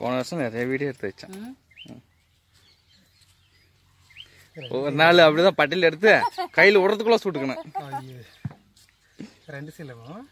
போன வருஷம் நிறைய வீடியோ எடுத்து வச்சேன். ஒரு நாள் அப்படிதான் பட்டியல் எடுத்து கையில் விடுறதுக்குள்ள சுட்டுக்கணும். ரெண்டு சிலவும்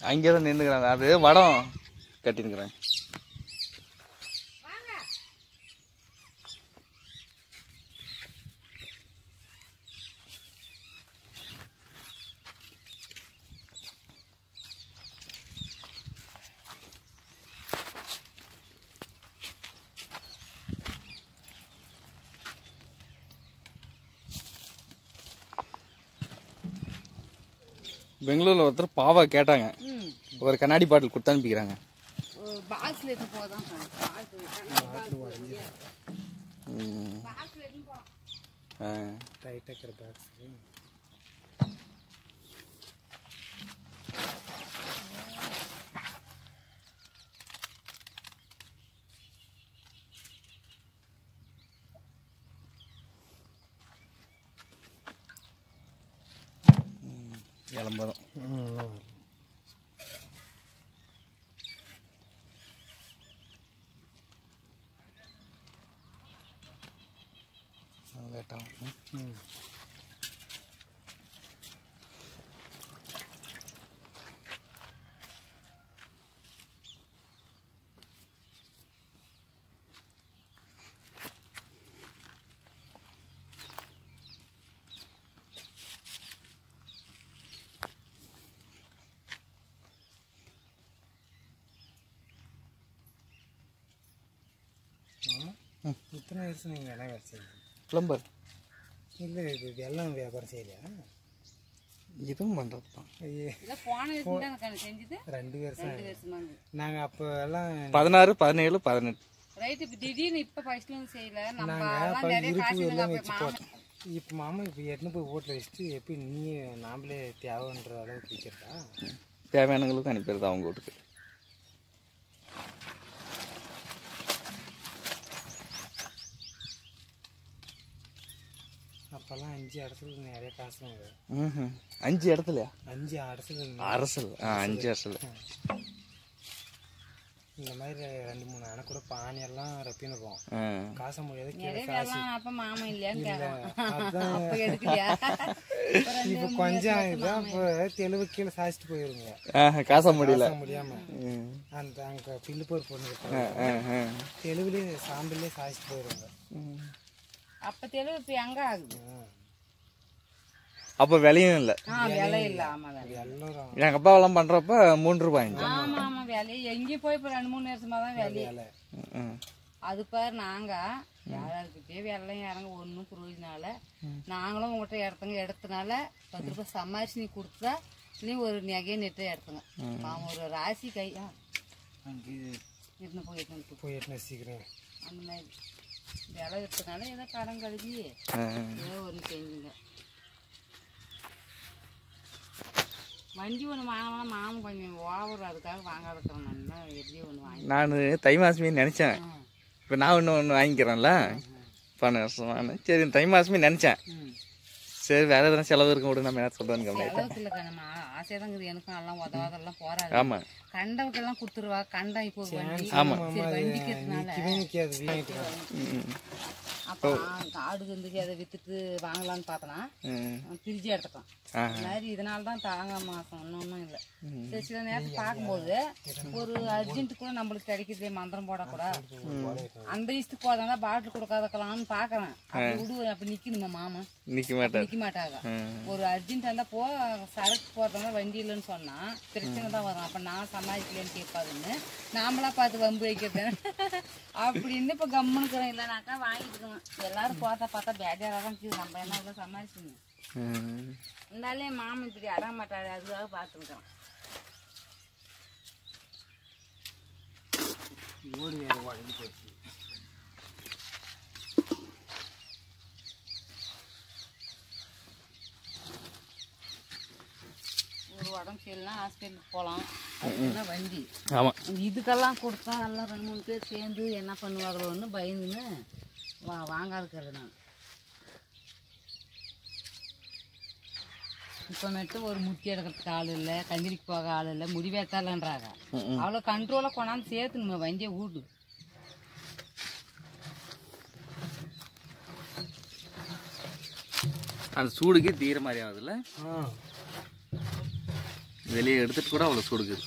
அங்கே தான் நின்றுக்கிறாங்க அது வடம் கட்டினுக்கிறேன் பெங்களூரில் ஒருத்தர் பாவா கேட்டாங்க. ஒரு கண்ணாடி பாட்டில் கொடுத்து அனுப்பிக்கிறாங்க. டைட்டாக இருக்கிற பாக்ஸ் லேட்டாகும் ம் இத்தனை வருஷம் நீங்கள் என்ன வேலை செய்யுங்க பிளம்பர் இல்லை இது வெள்ளம் வியாபாரம் செய்யலையா இதுவும் பண்ணுறது தான் ரெண்டு வருஷம் நாங்கள் அப்போ எல்லாம் பதினாறு பதினேழு பதினெட்டு. ரைட் இப்போ திடீர்னு இப்போ ஃபர்ஸ்ட்ல இருந்து செய்யல. நம்ம நாங்கள் எல்லாம் இருப்பு எல்லாம் வச்சு போட்டோம் இப்போ மாமா இப்போ எட்டுன்னு போய் ஓட்டில் வச்சுட்டு எப்படி நீ நாமளே தேவைன்ற அளவுக்கு விற்கிறதா தேவையானவங்களுக்கு அனுப்பிடுறது அவங்க வீட்டுக்கு. அப்போல்லாம் அஞ்சு இடத்துல நிறைய காசு ம்ஹும். அஞ்சு இடத்துலயா? அஞ்சு இடத்துல அரசல் ஆ அஞ்சு அரசல் இந்த மாதிரி ரெண்டு மூணு அணை கூட பானையெல்லாம் ஆ. காச முடியாது அப்போ மாமா எடுக்கலையா? இப்போ கொஞ்சம் இதான் இப்போ தெளிவு கீழே சாய்ச்சிட்டு போயிருங்க. காச முடியல. காச முடியாம. அந்த அங்கே பில்லு போர் பொண்ணு. தெளிவுலேயே சாம்பல்லே சாய்ச்சிட்டு போயிருங்க. ம். அப்போ தெளிவு இப்போ எங்கே ஆகுது? அப்போ விலையும் இல்லை. ஆ விலை இல்லை. ஆமாம் விலை எங்கள் அப்பாவெல்லாம் பண்ணுறப்ப மூன்று ரூபாய் ஆமாம் ஆமாம் விலை. எங்கேயும் போய் இப்போ ரெண்டு மூணு வருஷமாக தான் விலை. அது பாரு நாங்க யாராருக்கிட்டே வெள்ளம் இறங்க ஒன்றும் புரியுதுனால நாங்களும் உங்கள்கிட்ட இடத்துங்க எடுத்தனால பத்து ரூபாய் சம்பாரிச்சு நீ கொடுத்தா நீ ஒரு நகையை நெட்டு எடுத்துங்க. அவன் ஒரு ராசி கை ஆ, அங்கே இட்டுன்னு போய் இட்டுன்னு போ. போய் எட்டு சீக்கிரம் அந்த மாதிரி. விலை எடுத்தனால ஏதோ கடன் கழுவி. ஏதோ ஒன்று செஞ்சுங்க வண்டி ஒன்று வாங்கினா மாமன் கொஞ்சம் ஓவர் அதுக்காக வாங்காத இருக்கிறேன் நான் எப்படி ஒன்று வாங்கி நான் தை மாசமே நினச்சேன். இப்போ நான் ஒன்று ஒன்று வாங்கிக்கிறேன்ல? பன்னெண்டு வருஷம் நான் சரி தை மாசமே நினச்சேன். சரி வேற எதனா செலவு இருக்கும் விடு நம்ம என்ன அளவுக்கு இல்லை. நம்ம ஆசையாக தான் இருக்குது எனக்கும் எல்லாம் உதவாதெல்லாம் போறாது ஆமாம் கண்டவுக்கெல்லாம் கொடுத்துருவா கண்டம் இப்போ ஒரு வண்டி ஆமா. ஆடு இருந்துச்சு அதை வித்துட்டு வாங்கலாம்னு பார்த்தனா பிரிச்சு எடுத்துட்டோம் மாதிரி இதனால தான் தாங்க மாசம் இன்னொன்றும் இல்லை. சரி சில நேரத்தில் பார்க்கும்போது ஒரு அர்ஜென்ட் கூட நம்மளுக்கு கிடைக்குது மந்திரம் போடக்கூட. அந்த இஷ்டத்துக்கு போதாங்க பாட்டில் கொடுக்காதக்கலாம்னு பார்க்கறேன். அப்படி விடுவேன் அப்படி நிக்கணுமா மாமா. நிற்க மாட்டார். நிக்க மாட்டாங்க. ஒரு அர்ஜென்ட் இருந்தா போ சரக்கு போறதா வண்டி இல்லைன்னு சொன்னா பிரச்சனை தான் வரும். அப்ப நான் சமாளிக்கலன்னு கேட்பாதுன்னு. நாமளா பார்த்து வம்பு வைக்கிறது அப்படின்னு இப்ப கம்முனுக்குறோம் இல்லைனாக்கா வாங்கிட்டுக்கணும் எல்லாரும் போட்டா பார்த்தா பேஜாரா தான் இருக்குது. நம்ம என்ன இவ்வளோ சமாளிச்சுங்க ம் இருந்தாலே மாமன் இப்படி அட மாட்டாரு. அதுக்காக பார்த்துருக்கோம் ஓடி வேறு ஒரு உடம்பு சரியில்லைனா ஹாஸ்பிட்டலுக்கு போகலாம். வண்டி. ஆமாம் இதுக்கெல்லாம் கொடுத்தா எல்லாம் ரெண்டு மூணு பேர் சேர்ந்து என்ன பண்ணுவாங்களோன்னு பயந்துன்னு வா வாங்காதுக்கிறது நான். இப்போ மட்டும் ஒரு முட்டி எடுக்கிறதுக்கு ஆள் இல்லை கந்திரிக்கு போக ஆள் இல்லை முடிவேத்தாலன்றாங்க. அவ்வளோ கண்ட்ரோலாக கொண்டாந்து சேர்த்து நம்ம வண்டியை வீடு அந்த சூடுக்கே தீர மாதிரி ஆகுதுல்ல? வெளியே எடுத்துட்டு கூட அவ்வளோ சூடுக்குது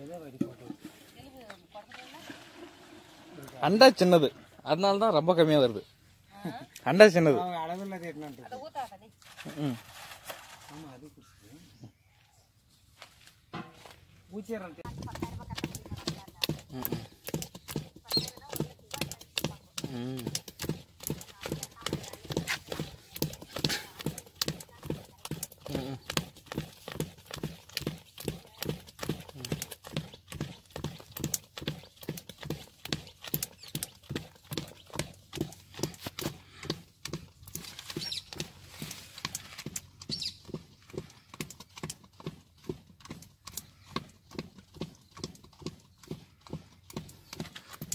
எதை வடி போட்டு அண்டா சின்னது. அதனால தான் ரொம்ப கம்மியாக வருது. அண்டா சின்னது. அவங்க அளவில் தேட்டினான் ம் ஆமாம் அது குடிச்சு பூச்சிடுறேன் ம் ம்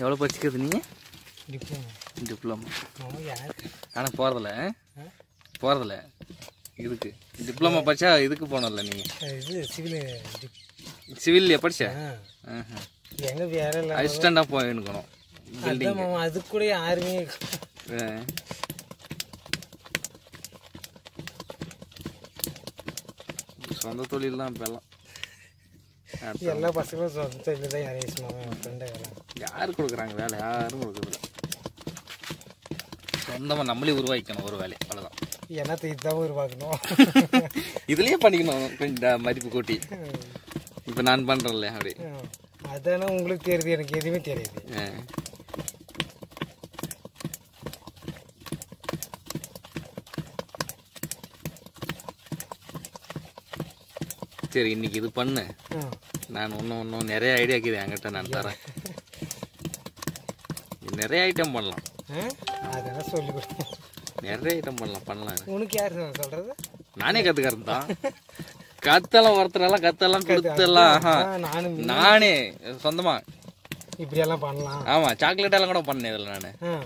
எவ்வளோ படிச்சுக்கிறது நீங்கள் டிப்ளமோ டிப்ளமோ ஆனால் போகிறதில்ல போகிறதில்ல இதுக்கு. டிப்ளமோ படிச்சா இதுக்கு போனோம்ல நீங்கள் இது சிவில் டிப் சிவில் படிச்சா. எங்க வேலை இல்லை அசிஸ்டண்டாக போயிருக்கணும். மாமா அது கூட யாருமே. சொந்த தொழில் தான் இப்போல்லாம் எல்லா பசங்களும் சொந்த தொழில் தான் யாரையும் என் ஃப்ரெண்டை யார் கொடுக்குறாங்க வேலை? யாரும் கொடுக்குறதில்ல சொந்தமாக நம்மளே உருவாக்கிக்கணும் ஒரு வேலை. அவ்வளோதான் என்னத்தை இதுதான் உருவாக்கணும். இதுலயே பண்ணிக்கணும். மதிப்பு கூட்டி. இப்போ நான் பண்ணுறேன்ல அப்படி. அதானே உங்களுக்கு தெரியுது எனக்கு எதுவுமே தெரியாது. சரி இன்னைக்கு இது பண்ணு. நான் இன்னும் இன்னும் நிறைய ஐடியா இருக்குது என்கிட்ட நான் தரேன். நிறைய ஐட்டம் பண்ணலாம்? அதெல்லாம் சொல்லி கொடுத்தேன் நிறைய ஐட்டம் பண்ணலாம் பண்ணலாம் உனக்கு யார் சொ- சொல்றது? நானே கற்றுக்கறது தான். கத்தெல்லாம் ஒருத்தரெல்லாம் கத்தெல்லாம் கொடுத்தெல்லாம் நானே சொந்தமா. இப்படியெல்லாம் பண்ணலாம். ஆமாம் சாக்லேட் எல்லாம் கூட பண்ணேன் இதில் நான்.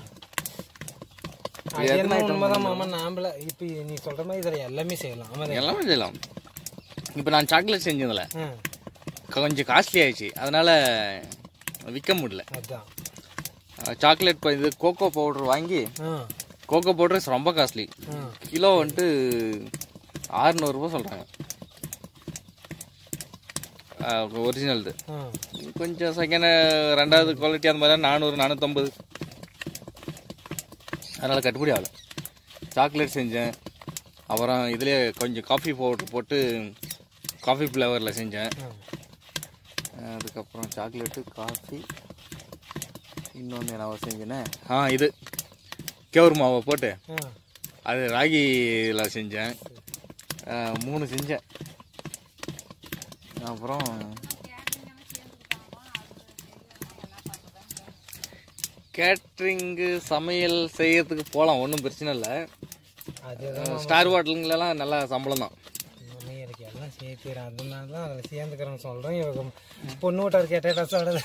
உண்மைதான் மாமா நாம்பள இப்ப நீ சொல்ற மாதிரி இதுல எல்லாமே செய்யலாம். எல்லாமே செய்யலாம். இப்போ நான் சாக்லேட் செஞ்சதில்ல கொஞ்சம் காஸ்ட்லி ஆயிடுச்சு. அதனால விற்க முடியல. சாக்லேட் இது கோகோ பவுடர் வாங்கி கோகோ பவுடர் ரொம்ப காஸ்ட்லி. கிலோ வந்துட்டு ஆறுநூறுபா சொல்கிறாங்க ஒரிஜினல்து. கொஞ்சம் செகண்ட் ரெண்டாவது குவாலிட்டி அந்த மாதிரி நானூறு நானூற்றம்பது அதனால் கட்டுப்படி ஆகல. சாக்லேட் செஞ்சேன். அப்புறம் இதுலேயே கொஞ்சம் காஃபி பவுடர் போட்டு காஃபி ஃப்ளேவரில் செஞ்சேன். அதுக்கப்புறம் சாக்லேட்டு காஃபி. இன்னொன்று என்ன செஞ்சேனே. ஆ இது. கேவுரு மாவை போட்டு. அது ராகியில் செஞ்சேன். மூணு செஞ்சேன். அப்புறம் கேட்ரிங்கு சமையல் செய்யறதுக்கு போகலாம் ஒன்றும் பிரச்சனை இல்லை. ஸ்டார் ஹோட்டலுங்களெல்லாம் நல்லா சம்பளம் தான் சேர்த்து அதனால தான் அதில் சேர்ந்துக்கிறேன்னு சொல்கிறேன் இவங்க பொண்ணு வீட்டார் கேட்டா சொல்கிறது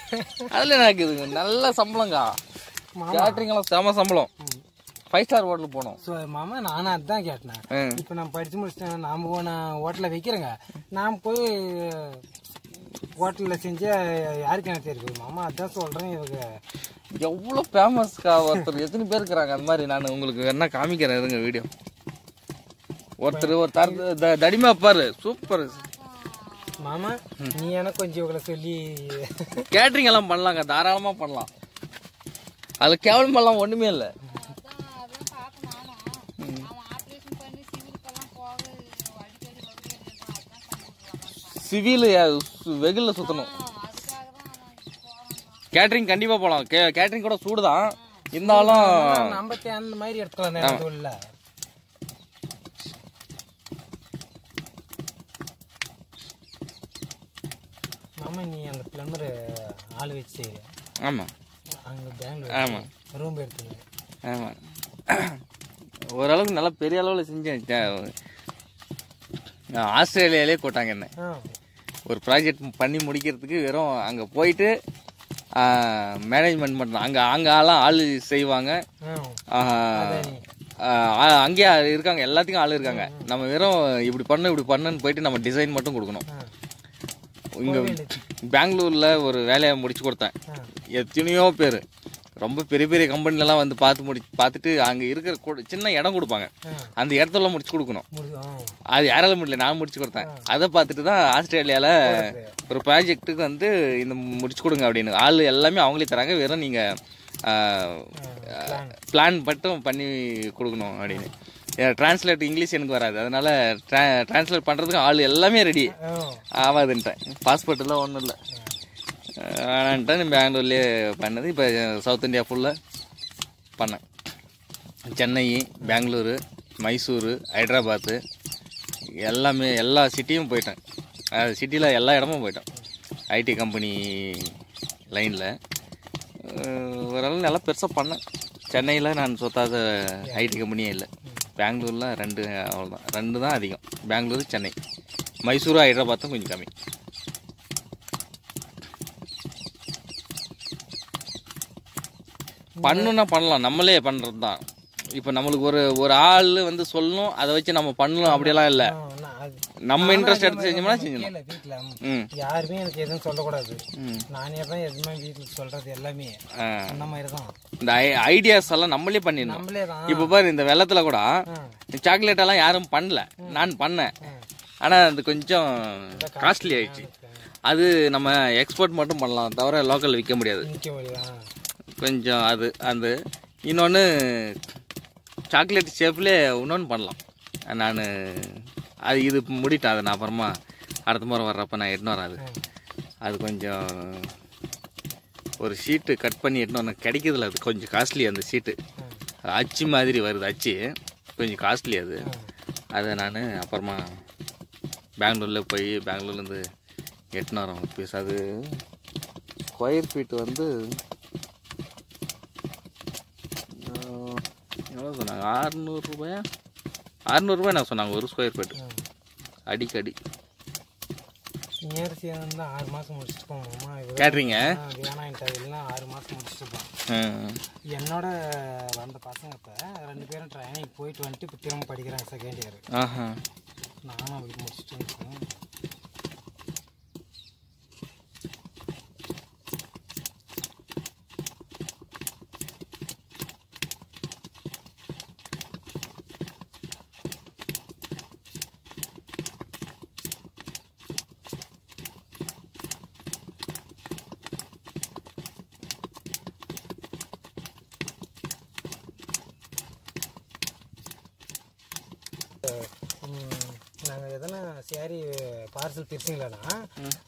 அதில் எனக்கு இதுங்க நல்ல சம்பளங்கா கேட்ரிங்கெல்லாம் செம சம்பளம். ஃபைவ் ஸ்டார் ஹோட்டலுக்கு போனோம். ஸோ மாமா நானும் அதுதான் கேட்டேன். இப்போ நான் படித்து முடிச்சிட்டேன் நாம் நான் ஹோட்டலில் வைக்கிறேங்க. நான் போய் ஹோட்டலில் செஞ்சால் யாருக்கு எனக்கு தெரியுது? மாமா அதான் சொல்கிறேன் இவங்க. எவ்வளோ ஃபேமஸ்க்கா ஒருத்தர். எத்தனை பேர் இருக்கிறாங்க? அந்த மாதிரி நான் உங்களுக்கு என்ன காமிக்கிறேன்? இருங்க வீடியோ ஒருத்தர் ஒரு தர தடிமா பாரு. சூப்பர் மாமா நீ எனக்கு கொஞ்சம் இவங்களை சொல்லி கேட்ரிங் எல்லாம் பண்ணலாங்க. தாராளமாக பண்ணலாம். அதில் கேவலம் பண்ணலாம் ஒன்றுமே இல்லை. சிவில் வெகுல சுற்றணும் கேட்ரிங் கண்டிப்பாக போகலாம் கேட்ரிங் கூட சூடு தான் இருந்தாலும் நம்ம அந்த மாதிரி எடுத்துக்கலாம் நேரம் இல்லை மாமா நீ அந்த பிளம்பர் ஆள் வச்சு ஆமாம் அங்கே பெங்களூர் ஆமாம் ரூம் எடுத்துங்க ஆமாம் ஓரளவுக்கு நல்லா பெரிய அளவில் செஞ்சேன். ஆஸ்திரேலியாலே போட்டாங்க என்ன. ஒரு ப்ராஜெக்ட் பண்ணி முடிக்கிறதுக்கு வெறும் அங்கே போயிட்டு மேனேஜ்மெண்ட் பண்ணுறோம் அங்கே அங்கே ஆளாம் ஆள் செய்வாங்க. அங்கேயே இருக்காங்க. எல்லாத்துக்கும் ஆள் இருக்காங்க. நம்ம வெறும் இப்படி பண்ணு இப்படி பண்ணுன்னு போயிட்டு நம்ம டிசைன் மட்டும் கொடுக்கணும். இங்கே பெங்களூரில் ஒரு வேலையை முடிச்சு கொடுத்தேன். எத்தனையோ பேர். ரொம்ப பெரிய பெரிய கம்பெனிலலாம் வந்து பார்த்து முடி பார்த்துட்டு அங்கே இருக்கிற சின்ன இடம் கொடுப்பாங்க. அந்த இடத்துல முடிச்சு கொடுக்கணும். அது யாரால முடியல நான் முடிச்சு கொடுத்தேன். அதை பார்த்துட்டு தான் ஆஸ்திரேலியாவில் ஒரு ப்ராஜெக்ட்டுக்கு வந்து இந்த முடிச்சு கொடுங்க அப்படின்னு. ஆள் எல்லாமே அவங்களே தராங்க வெறும் நீங்கள் பிளான் மட்டும் பண்ணி கொடுக்கணும் அப்படின்னு. டிரான்ஸ்லேட் இங்கிலீஷ் எனக்கு வராது. அதனால டிரான்ஸ்லேட் பண்ணுறதுக்கு ஆள் எல்லாமே ரெடி ஆகாதுன்ட்டேன் பாஸ்போர்ட் எல்லாம் ஒன்றும் இல்லை. வேணான்ட்டேன். பெங்களூர்லேயே பண்ணது. இப்போ சவுத் இந்தியா ஃபுல்லாக பண்ணேன். சென்னை பெங்களூரு மைசூரு ஹைதராபாத்து எல்லாமே எல்லா சிட்டியும் போயிட்டேன். சிட்டியில் எல்லா இடமும் போயிட்டேன். ஐடி கம்பெனி லைனில் ஓரளவு நல்லா பெருசாக பண்ணேன். சென்னையில் நான் சொத்தாத ஐடி கம்பெனியே இல்லை. பெங்களூரில் ரெண்டு அவ்வளோதான் ரெண்டு தான் அதிகம். பெங்களூரு சென்னை. மைசூரு ஹைதராபாத்தும் கொஞ்சம் கம்மி. பண்ணுன்னா பண்ணலாம். நம்மளே பண்ணுறது தான் இப்போ நம்மளுக்கு ஒரு ஒரு ஆள் வந்து சொல்லணும் அதை வச்சு நம்ம பண்ணலாம் அப்படியெல்லாம் இல்லை. நம்ம இன்ட்ரெஸ்ட் எடுத்து செஞ்சோம்னா செஞ்சணும் வீட்டில் யாருமே எனக்கு எதுவும் சொல்லக்கூடாது. நானே தான் எதுவுமே வீட்டில் சொல்றது எல்லாமே. அந்த மாதிரி தான். இந்த ஐடியாஸ் எல்லாம் நம்மளே பண்ணிடணும். நம்மளே தான். இப்போ பாரு இந்த வெள்ளத்தில் கூட. சாக்லேட் எல்லாம் யாரும் பண்ணல. நான் பண்ணேன். ஆனால் அது கொஞ்சம் காஸ்ட்லி ஆயிடுச்சு. அது நம்ம எக்ஸ்போர்ட் மட்டும் பண்ணலாம் தவிர லோக்கல் விற்க முடியாது. கொஞ்சம் அது அந்த இன்னொன்று சாக்லேட் ஷேப்லேயே இன்னொன்று பண்ணலாம். நான் அது இது முடிட்டேன் அதை நான் அப்புறமா அடுத்த முறை வர்றப்ப நான் எட்டுன்னு வரேன் அது அது கொஞ்சம் ஒரு ஷீட்டு கட் பண்ணி எட்டுன்னு வரணும் கிடைக்கிறதுல அது கொஞ்சம் காஸ்ட்லி அந்த ஷீட்டு அச்சு மாதிரி வருது அச்சு. கொஞ்சம் காஸ்ட்லி அது. அதை நான் அப்புறமா பெங்களூரில் போய் பெங்களூர்லேருந்து எட்டுன்னு வரோம் பீஸ் அது ஸ்கொயர் ஃபீட் வந்து ஆஹ், எவ்வளோ சொன்னாங்க ஆறுநூறுபாயா அறுநூறுபாய் நான் சொன்னாங்க ஒரு ஸ்கொயர் ஃபீட் அடிக்கு அடி நேர் சேர்ந்து ஆறு மாதம் முடிச்சுட்டு போமாமா கேட்ரிங்க வேணான்ட்டா இல்லைன்னா ஆறு மாதம் முடிச்சுட்டு போம் என்னோட வந்த பசங்க இப்போ ரெண்டு பேரும் ட்ரைனிங் போயிட்டு வந்துட்டு இப்போ திரும்ப படிக்கிறாங்க செகண்ட் இயர் நானும் அப்படி முடிச்சுட்டு இருக்கேன் நாங்கள் எதனா சரி பார்சல் பிரிச்சிங்களாண்ணா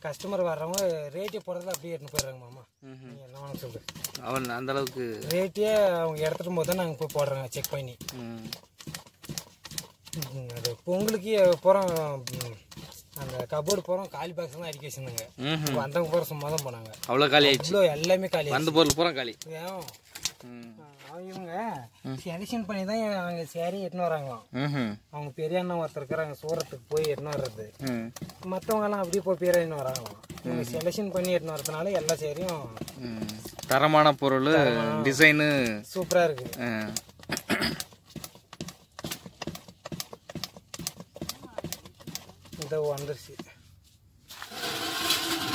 கஸ்டமர் வர்றவங்க ரேட்டே போடுறதுல அப்படியே எடுத்துன்னு போயிடுறாங்க மாமா. நீங்கள் என்ன வேணும் சொல்லு அவன் அந்த அளவுக்கு ரேட்டே அவங்க எடுத்துட்டு போது தான் நாங்கள் போய் போடுறோங்க செக் பண்ணி. அது பொங்கலுக்கு போகிறோம் அந்த கபோர்டு போகிறோம் காலி பாக்ஸ் தான் அடிக்க வச்சிருந்தாங்க. வந்தவங்க போகிற சும்மா தான் போனாங்க. அவ்வளோ காலி ஆயிடுச்சு. எல்லாமே காலி வந்த பொருள் பூரா காலி. ஏன்? இவங்க செலெக்ஷன் பண்ணி தான் அவங்க சேரீ எடுத்துன்னு வராங்களாம். அவங்க பெரிய அண்ணன் ஒருத்தர் இருக்கிறாங்க சூரத்துக்கு போய் எடுத்துன்னு வர்றது. மற்றவங்க எல்லாம் அப்படியே போய் பேர் எடுத்துன்னு வராங்களாம். இவங்க செலெக்ஷன் பண்ணி எடுத்துன்னு வரதுனால எல்லா சேரியும். தரமான பொருள் டிசைனு சூப்பராக இருக்கு. இந்த வந்துருச்சு.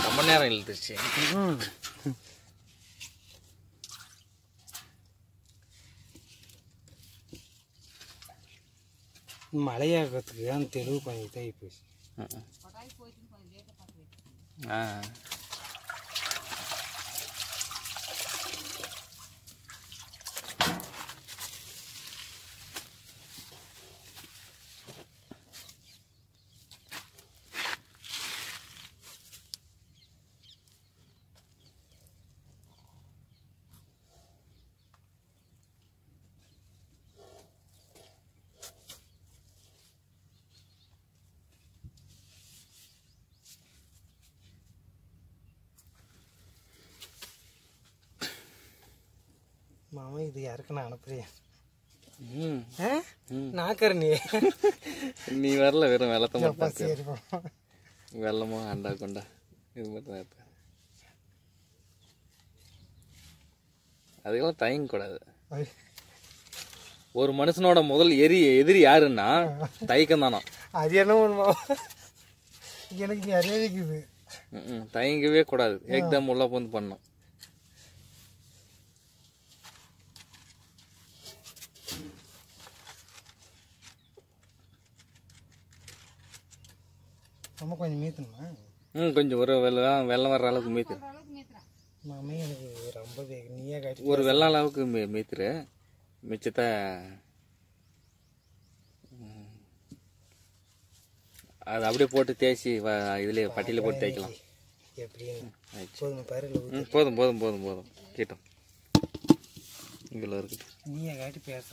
ரொம்ப நேரம் இழுத்துச்சு மழையாகிறதுக்கு தான் தெளிவு கொஞ்சம் இதாகி போச்சு. ஆ. மாமா இது யாருக்கு நான் அனுப்புறேன். நாக்கர் நீ. நீ வரல வெறும் வெள்ளத்தை மட்டும் சரி. வெள்ளமோ அண்டா கொண்டா. இது மட்டும் தான். அதுக்கெல்லாம் தயங்க கூடாது. ஒரு மனுஷனோட முதல் எரி எதிரி யாருன்னா தயக்கம் தானா அது என்ன மாமா எனக்கு நிறைய. தயங்கவே கூடாது. ஏக்தம் உள்ள வந்து பண்ணும் மாமா கொஞ்சம் மீத்தணுமா? ம் கொஞ்சம் ஒரு வெள்ளம் வெள்ளம் வர்ற அளவுக்கு மீத்து மாமா எனக்கு ரொம்ப நீயே காட்டி ஒரு வெள்ளம் அளவுக்கு மீ மீத்துரு. மிச்சத்தை. அது அப்படியே போட்டு தேய்ச்சி வ இதுலேயே பட்டியில் போட்டு தேய்க்கலாம். போதும் போதும் போதும் போதும் கேட்டோம். இவ்வளோ இருக்குது நீயே காட்டி பேச